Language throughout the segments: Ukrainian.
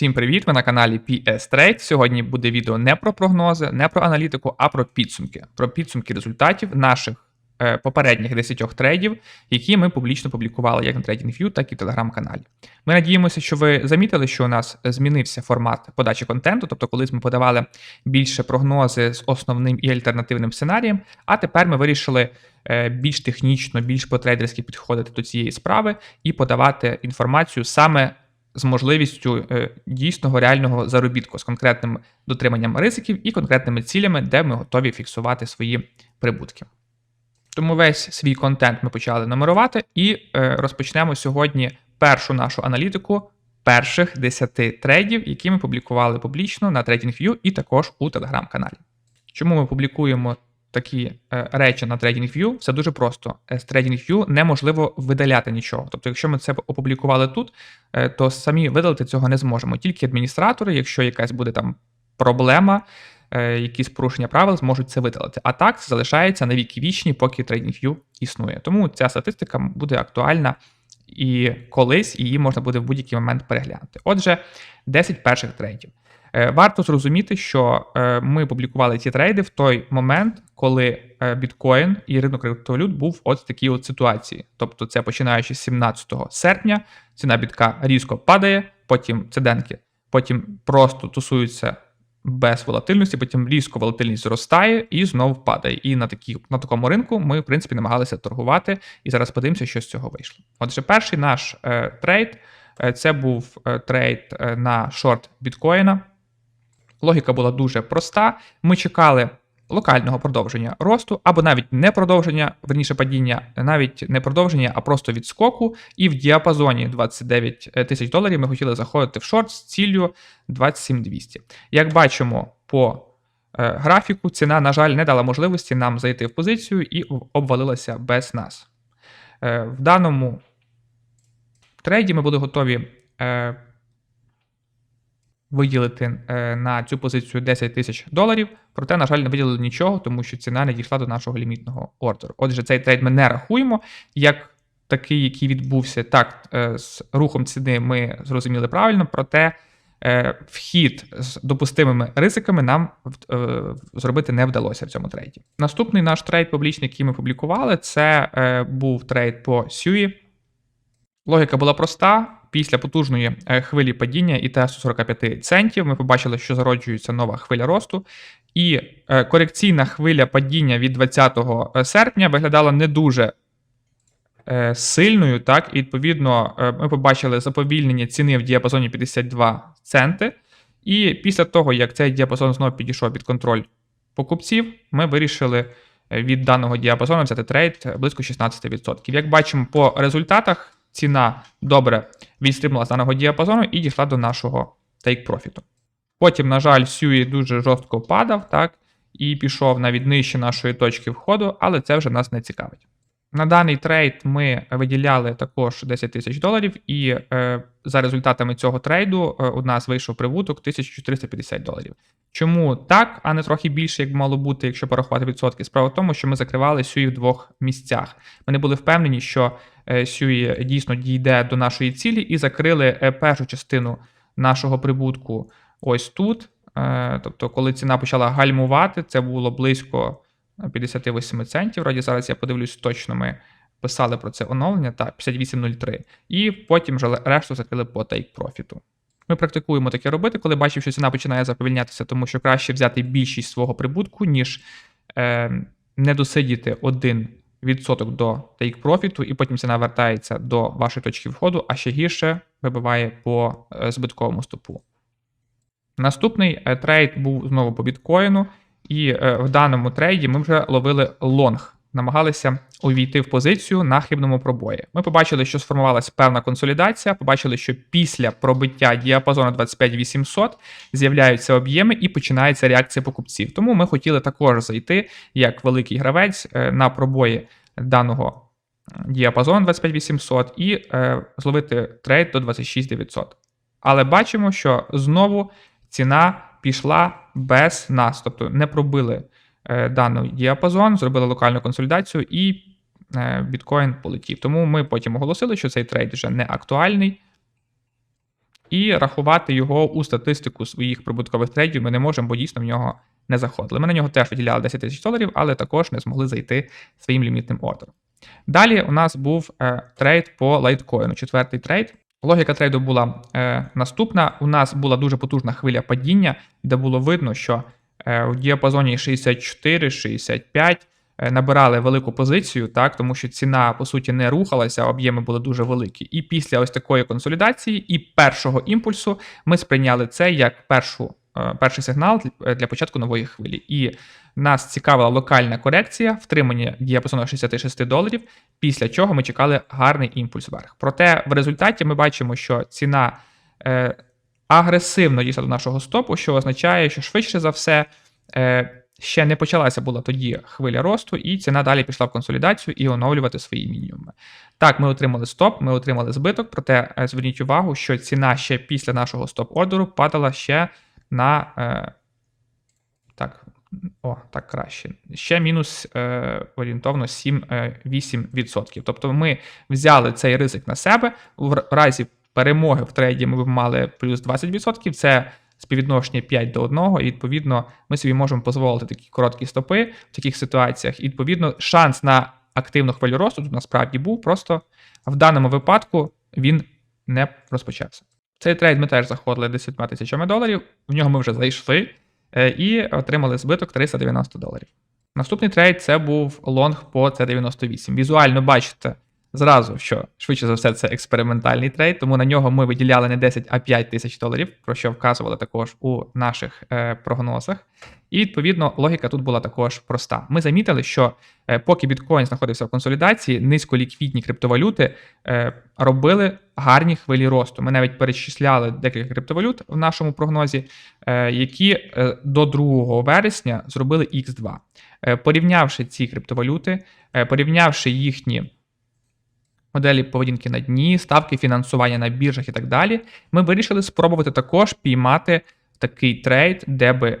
Всім привіт! Ви на каналі PS Trade. Сьогодні буде відео не про прогнози, не про аналітику, а про підсумки. Про підсумки результатів наших е, попередніх 10 трейдів, які ми публічно публікували як на TradingView, так і в телеграм-каналі. Ми надіємося, що ви замітили, що у нас змінився формат подачі контенту, тобто, колись ми подавали більше прогнози з основним і альтернативним сценарієм. А тепер ми вирішили е, більш технічно, більш по-трейдерськи підходити до цієї справи і подавати інформацію саме з можливістю е, дійсного реального заробітку з конкретним дотриманням ризиків і конкретними цілями, де ми готові фіксувати свої прибутки. Тому весь свій контент ми почали нумерувати і е, розпочнемо сьогодні першу нашу аналітику перших 10 трейдів, які ми публікували публічно на TradingView і також у телеграм-каналі. Чому ми публікуємо такі е, речі на TradingView, все дуже просто. Е, з TradingView неможливо видаляти нічого. Тобто, якщо ми це опублікували тут, е, то самі видалити цього не зможемо. Тільки адміністратори, якщо якась буде там проблема, якісь порушення правил, зможуть це видалити. А так це залишається на віки вічні, поки TradingView існує. Тому ця статистика буде актуальна. І колись її можна буде в будь-який момент переглянути. Отже, 10 перших трейдів. Е, варто зрозуміти, що е, ми публікували ці трейди в той момент, коли е, біткоін і ринок криптовалют був от в такій от ситуації. Тобто, це починаючи з 17 серпня, ціна бітка різко падає, потім цеденки, потім просто тусуються без волатильності, потім різко волатильність зростає і знову падає. І на такі, на такому ринку ми, в принципі, намагалися торгувати. І зараз подивимося, що з цього вийшло. Отже, перший наш е, трейд це був трейд на шорт біткоїна. Логіка була дуже проста. Ми чекали локального продовження росту, або навіть не продовження, верніше падіння, навіть не продовження, а просто відскоку. І в діапазоні 29 тисяч доларів ми хотіли заходити в шорт з ціллю 27200. Як бачимо по е, графіку, ціна, на жаль, не дала можливості нам зайти в позицію і обвалилася без нас. Е, в даному трейді ми були готові. Виділити е, на цю позицію 10 тисяч доларів, проте, на жаль, не виділили нічого, тому що ціна не дійшла до нашого лімітного ордеру. Отже, цей трейд ми не рахуємо. Як такий, який відбувся, так, е, з рухом ціни ми зрозуміли правильно, проте. Е, вхід з допустимими ризиками нам зробити не вдалося в цьому трейді. Наступний наш трейд публічний, який ми публікували, це був трейд по SUI. Логіка була проста. Після потужної е, хвилі падіння і тесту 45 центів ми побачили, що зароджується нова хвиля росту. І е, корекційна хвиля падіння від 20 е, серпня виглядала не дуже сильною. так, І відповідно ми побачили заповільнення ціни в діапазоні 52 центи. І після того, як цей діапазон знову підійшов під контроль покупців, ми вирішили від даного діапазону взяти трейд близько 16%. Як бачимо по результатах ціна добре відстрибнула з даного діапазону і дійшла до нашого тейк-профіту. Потім, на жаль, Сюї дуже жорстко падав, так, і пішов навіть нижче нашої точки входу, але це вже нас не цікавить. На даний трейд ми виділяли також 10 тисяч доларів, і е, за результатами цього трейду е, у нас вийшов прибуток 1450 доларів. Чому так, а не трохи більше, як мало бути, якщо порахувати відсотки? Справа в тому, що ми закривали Сюї в двох місцях. Ми не були впевнені, що е, Сюї дійсно дійде до нашої цілі, і закрили е, першу частину нашого прибутку ось тут. Е, тобто, коли ціна почала гальмувати, це було близько. 58 центів. Раді зараз я подивлюсь, точно ми писали про це оновлення, так, 58.03. І потім вже решту закрили по take профіту. Ми практикуємо таке робити, коли бачимо, що ціна починає заповільнятися, тому що краще взяти більшість свого прибутку, ніж е, не досидіти один відсоток до take профіту, і потім ціна вертається до вашої точки входу, а ще гірше вибиває по е, збитковому стопу. Наступний е, трейд був знову по біткоїну. І е, в даному трейді ми вже ловили лонг, намагалися увійти в позицію на хибному пробої. Ми побачили, що сформувалася певна консолідація. Побачили, що після пробиття діапазону 25800 з'являються об'єми і починається реакція покупців. Тому ми хотіли також зайти як великий гравець е, на пробої даного діапазону 25800 і е, зловити трейд до 26900. Але бачимо, що знову ціна пішла без нас, тобто не пробили е, даний діапазон, зробили локальну консолідацію і е, біткоін полетів. Тому ми потім оголосили, що цей трейд вже не актуальний. і рахувати його у статистику своїх прибуткових трейдів ми не можемо, бо дійсно в нього не заходили. Ми на нього теж виділяли 10 тисяч доларів, але також не змогли зайти своїм лімітним ордером. Далі у нас був е, трейд по лайткоїну, четвертий трейд. Логіка трейду була е, наступна. У нас була дуже потужна хвиля падіння, де було видно, що е, у діапазоні 64-65 е, набирали велику позицію, так, тому що ціна, по суті, не рухалася, об'єми були дуже великі. І після ось такої консолідації і першого імпульсу ми сприйняли це як першу, перший сигнал для- для початку нової хвилі. І нас цікавила локальна корекція, втримання діапазону 66 доларів, після чого ми чекали гарний імпульс вверх. Проте в результаті ми бачимо, що ціна е, агресивно дійшла до нашого стопу, що означає, що швидше за все е, ще не почалася була тоді хвиля росту, і ціна далі пішла в консолідацію і оновлювати свої мінімуми. Так, ми отримали стоп, ми отримали збиток, проте е, зверніть увагу, що ціна ще після нашого стоп-ордеру падала ще на. Е, так, о, так краще. Ще мінус е, орієнтовно 7-8%. Тобто ми взяли цей ризик на себе. В разі перемоги в трейді ми б мали плюс 20%. Це співвідношення 5 до 1, і відповідно ми собі можемо дозволити такі короткі стопи в таких ситуаціях. І відповідно, шанс на активну хвилю росту тут насправді був. Просто в даному випадку він не розпочався. Цей трейд ми теж заходили 10 тисячами доларів. В нього ми вже зайшли е, і отримали збиток 390 доларів. Наступний трейд це був лонг по C98. Візуально бачите зразу, що швидше за все це експериментальний трейд, тому на нього ми виділяли не 10, а 5 тисяч доларів, про що вказували також у наших е, прогнозах. І відповідно логіка тут була також проста. Ми замітили, що е, поки біткоін знаходився в консолідації, низьколіквідні криптовалюти е, робили гарні хвилі росту. Ми навіть перечисляли декілька криптовалют в нашому прогнозі, е, які е, до 2 вересня зробили X2. Е, Порівнявши ці криптовалюти, е, порівнявши їхні моделі поведінки на дні, ставки фінансування на біржах і так далі, ми вирішили спробувати також піймати такий трейд, де би е,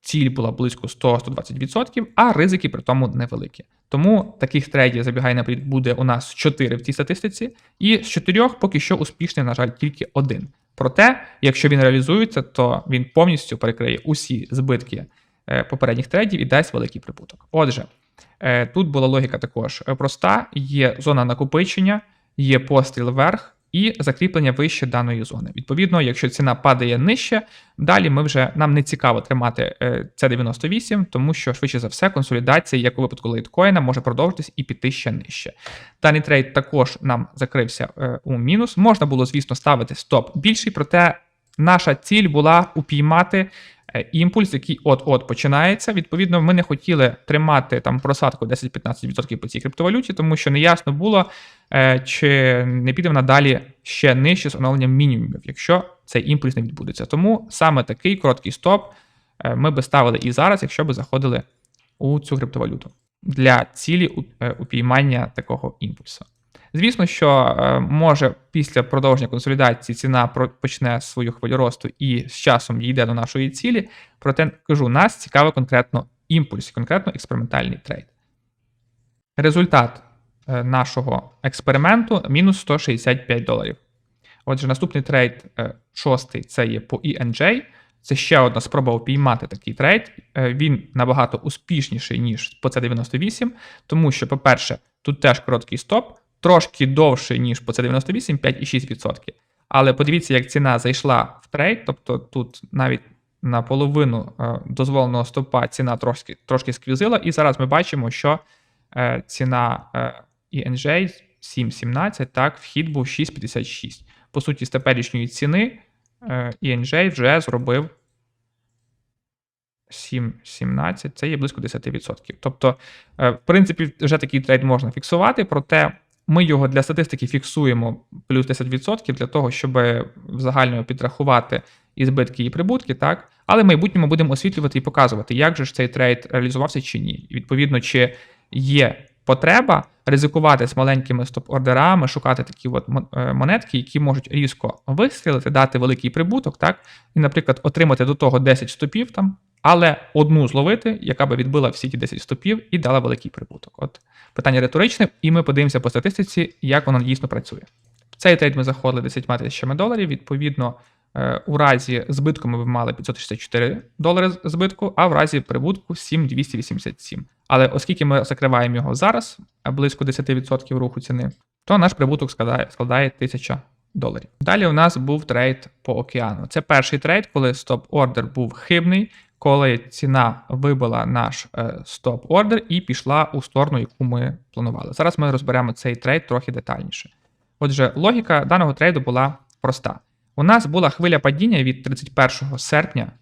ціль була близько 100-120%, а ризики при тому невеликі. Тому таких трейдів забігай наперед буде у нас 4 в цій статистиці, і з 4 поки що успішний, на жаль, тільки один. Проте, якщо він реалізується, то він повністю перекриє усі збитки е, попередніх трейдів і дасть великий прибуток. Отже, тут була логіка також е, проста: є зона накопичення, є постріл вверх і закріплення вище даної зони. Відповідно, якщо ціна падає нижче, далі ми вже нам не цікаво тримати е, це 98, тому що швидше за все консолідація, як у випадку лейткоїна, може продовжитись і піти ще нижче. Даний трейд також нам закрився е, у мінус. Можна було, звісно, ставити стоп більший, проте наша ціль була упіймати е, імпульс, який от-от починається. Відповідно, ми не хотіли тримати там просадку 10-15% по цій криптовалюті, тому що неясно було, е, чи не піде вона далі ще нижче з оновленням мінімумів, якщо цей імпульс не відбудеться. Тому саме такий короткий стоп е, ми би ставили і зараз, якщо би заходили у цю криптовалюту для цілі е, упіймання такого імпульсу. Звісно, що е, може після продовження консолідації ціна почне свою хвилю росту і з часом дійде до нашої цілі. Проте кажу, нас цікавий конкретно імпульс, конкретно експериментальний трейд. Результат е, нашого експерименту мінус 165 доларів. Отже, наступний трейд, е, шостий, це є по ENJ. Це ще одна спроба упіймати такий трейд. Він набагато успішніший, ніж по C98, тому що, по-перше, тут теж короткий стоп, трошки довший, ніж по C98, 5,6%. Але подивіться, як ціна зайшла в трейд, тобто тут навіть на половину е, дозволеного стопа ціна трошки, трошки сквізила, і зараз ми бачимо, що е, ціна е, ENJ 7,17, так, вхід був 6,56. По суті, з теперішньої ціни е, ENJ вже зробив 7,17, це є близько 10%. Тобто, е, в принципі, вже такий трейд можна фіксувати, проте ми його для статистики фіксуємо плюс 10% для того, щоб в загальному підрахувати і збитки, і прибутки, так? Але в майбутньому будемо освітлювати і показувати, як же ж цей трейд реалізувався чи ні. І відповідно, чи є потреба ризикувати з маленькими стоп-ордерами, шукати такі от е, монетки, які можуть різко вистрілити, дати великий прибуток, так? І, наприклад, отримати до того 10 стопів там, але одну зловити, яка би відбила всі ті 10 стопів і дала великий прибуток. От питання риторичне, і ми подивимося по статистиці, як воно дійсно працює. В цей трейд ми заходили 10 тисячами доларів. Відповідно, е, у разі збитку ми б мали 564 долари збитку, а в разі прибутку 7287. Але оскільки ми закриваємо його зараз, близько 10% руху ціни, то наш прибуток складає, складає 1000 доларів. Далі у нас був трейд по океану. Це перший трейд, коли стоп-ордер був хибний, коли ціна вибила наш е, стоп-ордер і пішла у сторону, яку ми планували. Зараз ми розберемо цей трейд трохи детальніше. Отже, логіка даного трейду була проста. У нас була хвиля падіння від 31 серпня,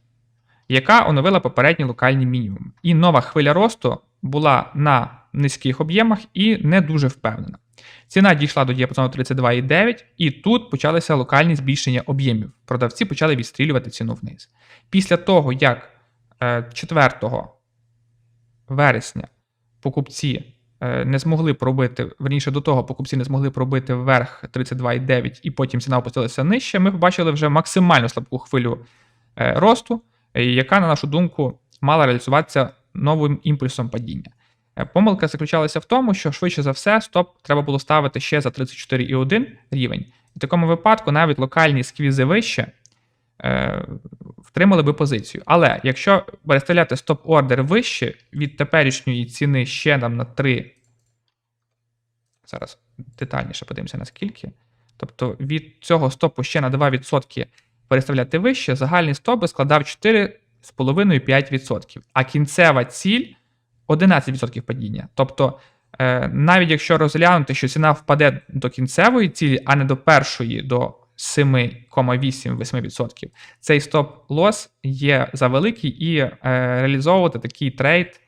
яка оновила попередній локальний мінімум. І нова хвиля росту була на низьких об'ємах і не дуже впевнена. Ціна дійшла до діапазону 32,9, і тут почалися локальні збільшення об'ємів. Продавці почали відстрілювати ціну вниз. Після того, як е, 4 вересня покупці е, не змогли пробити, верніше до того, покупці не змогли пробити вверх 32,9 і потім ціна опустилася нижче, ми побачили вже максимально слабку хвилю е, росту, е, яка, на нашу думку, мала реалізуватися новим імпульсом падіння. Е, Помилка заключалася в тому, що швидше за все стоп треба було ставити ще за 34,1 рівень. І В такому випадку навіть локальні сквізи вище е, втримали би позицію. Але якщо переставляти стоп-ордер вище від теперішньої ціни ще нам на 3, зараз детальніше подивимося наскільки. Тобто від цього стопу ще на 2% переставляти вище, загальний стоп би складав 4,5-5%, а кінцева ціль 11% падіння. Тобто, е, навіть якщо розглянути, що ціна впаде до кінцевої цілі, а не до першої, до 7,8-8%, цей стоп-лос є завеликий і е, реалізовувати такий трейд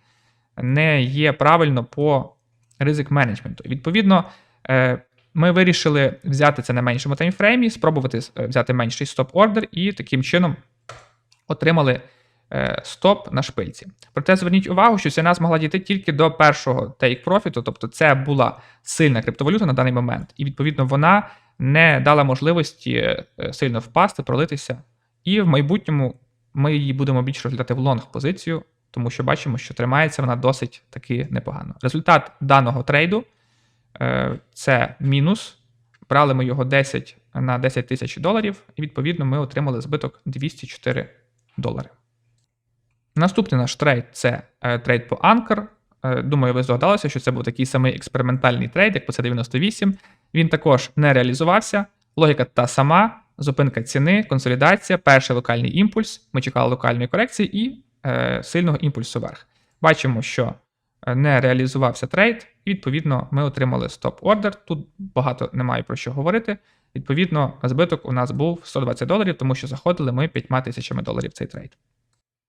не є правильно по ризик менеджменту. Відповідно, е, ми вирішили взяти це на меншому таймфреймі, спробувати взяти менший стоп-ордер і таким чином отримали стоп на шпильці. Проте зверніть увагу, що ціна змогла дійти тільки до першого take профіту, тобто це була сильна криптовалюта на даний момент, і відповідно вона не дала можливості е, сильно впасти, пролитися. І в майбутньому ми її будемо більше розглядати в лонг позицію, тому що бачимо, що тримається вона досить таки непогано. Результат даного трейду е, це мінус. Брали ми його 10 на 10 тисяч доларів, і відповідно ми отримали збиток 204 долари. Наступний наш трейд це е, трейд по Anchor. Е, Думаю, ви здогадалися, що це був такий самий експериментальний трейд, як по C98. Він також не реалізувався. Логіка та сама: зупинка ціни, консолідація, перший локальний імпульс. Ми чекали локальної корекції і е, сильного імпульсу вверх. Бачимо, що е, не реалізувався трейд, і відповідно ми отримали стоп-ордер. Тут багато немає про що говорити. Відповідно, збиток у нас був 120 доларів, тому що заходили ми 5 тисячами доларів цей трейд.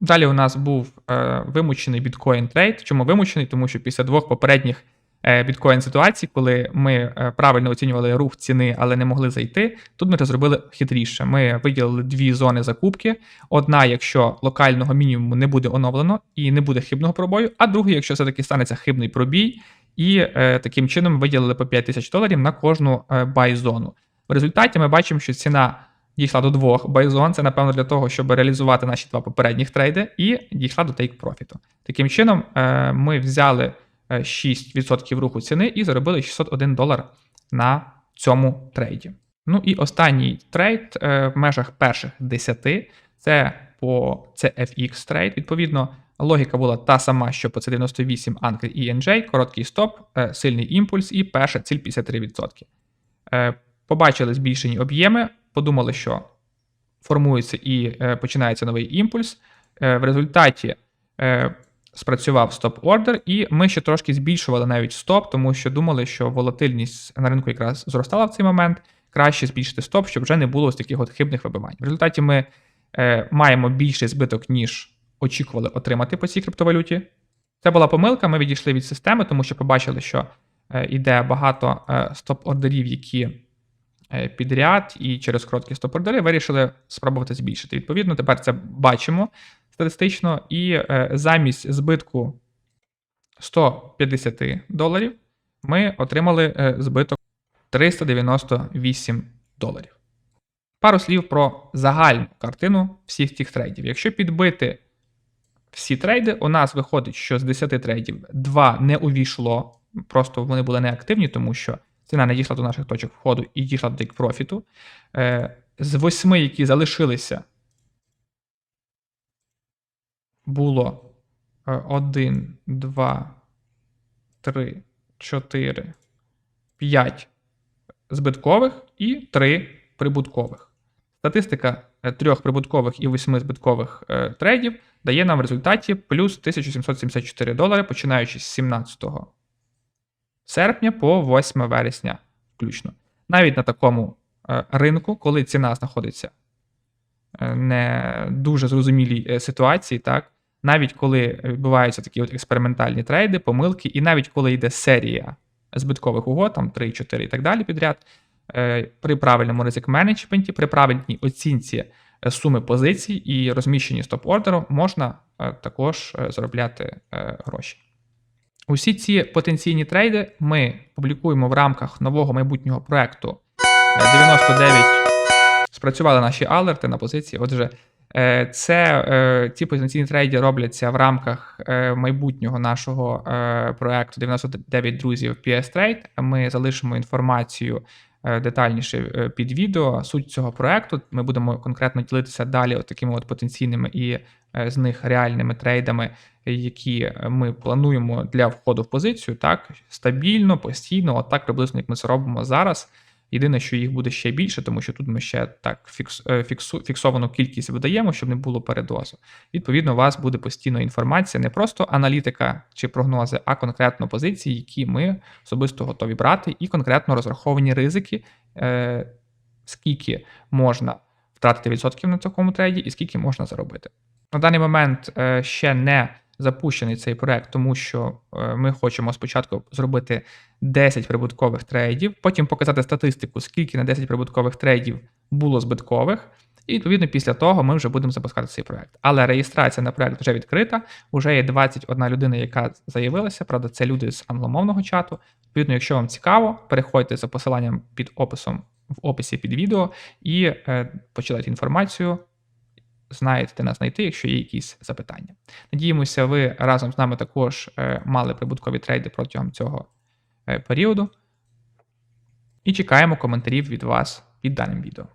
Далі у нас був е, вимучений біткоін трейд. Чому вимучений? Тому що після двох попередніх е, біткоін ситуацій, коли ми е, правильно оцінювали рух ціни, але не могли зайти, тут ми це зробили хитріше. Ми виділили дві зони закупки: одна, якщо локального мінімуму не буде оновлено і не буде хибного пробою, а друга, якщо все-таки станеться хибний пробій, і е, таким чином виділили по 5 тисяч доларів на кожну е, бай-зону. В результаті ми бачимо, що ціна дійшла до двох байзон. Це, напевно, для того, щоб реалізувати наші два попередніх трейди, і дійшла до take профіту. Таким чином, е, ми взяли е, 6% руху ціни і заробили 601 долар на цьому трейді. Ну і останній трейд е, в межах перших 10 це по CFX трейд. Відповідно, логіка була та сама, що по C98 Anchor і NJ, короткий стоп, е, сильний імпульс і перша ціль 53%. Е, Побачили збільшені об'єми, подумали, що формується і е, починається новий імпульс. Е, в результаті е, спрацював стоп-ордер, і ми ще трошки збільшували навіть стоп, тому що думали, що волатильність на ринку якраз зростала в цей момент. Краще збільшити стоп, щоб вже не було ось таких от хибних вибивань. В результаті ми маємо більший збиток, ніж очікували отримати по цій криптовалюті. Це була помилка. Ми відійшли від системи, тому що побачили, що йде багато стоп-ордерів, які підряд, і через короткі стоп-ордери вирішили спробувати збільшити. Відповідно, тепер це бачимо статистично, і е, замість збитку 150 доларів ми отримали е, збиток 398 доларів. Пару слів про загальну картину всіх цих трейдів. Якщо підбити всі трейди, у нас виходить, що з 10 трейдів 2 не увійшло, просто вони були неактивні, тому що ціна не дійшла до наших точок входу і дійшла до тейк профіту. Е, З восьми, які залишилися, було 1, 2, 3, 4, 5 збиткових і 3 прибуткових. Статистика е, трьох прибуткових і восьми збиткових е, трейдів дає нам в результаті плюс 1774 долари, починаючи з 17 серпня по 8 вересня включно. Навіть на такому е, ринку, коли ціна знаходиться е, не дуже зрозумілій е, ситуації, так, навіть коли відбуваються такі от експериментальні трейди, помилки, і навіть коли йде серія збиткових угод, там 3, 4 і так далі підряд, при правильному ризик менеджменті, при правильній оцінці суми позицій і розміщенні стоп-ордеру можна також заробляти гроші. Усі ці потенційні трейди ми публікуємо в рамках нового майбутнього проекту е, 99. Спрацювали наші алерти на позиції. Отже, е, це е, ці потенційні трейди робляться в рамках е, майбутнього нашого е, проекту 99 друзів PS Trade. Ми залишимо інформацію е, детальніше е, під відео. Суть цього проекту. Ми будемо конкретно ділитися далі от такими от потенційними і е, з них реальними трейдами, які ми плануємо для входу в позицію, так стабільно, постійно, от так приблизно, як ми це робимо зараз. Єдине, що їх буде ще більше, тому що тут ми ще так фікс, е, фіксу, фіксовану кількість видаємо, щоб не було передозу. Відповідно, у вас буде постійно інформація, не просто аналітика чи прогнози, а конкретно позиції, які ми особисто готові брати, і конкретно розраховані ризики, е, скільки можна втратити відсотків на такому трейді, і скільки можна заробити. На даний момент е, ще не запущений цей проект, тому що е, ми хочемо спочатку зробити 10 прибуткових трейдів, потім показати статистику, скільки на 10 прибуткових трейдів було збиткових. І відповідно після того ми вже будемо запускати цей проект. Але реєстрація на проект вже відкрита. Уже є 21 людина, яка заявилася. Правда, це люди з англомовного чату. Відповідно, якщо вам цікаво, переходьте за посиланням під описом в описі під відео і е, почитайте інформацію. Знаєте, нас знайти, якщо є якісь запитання. Надіємося, ви разом з нами також е, мали прибуткові трейди протягом цього е, періоду. І чекаємо коментарів від вас під даним відео.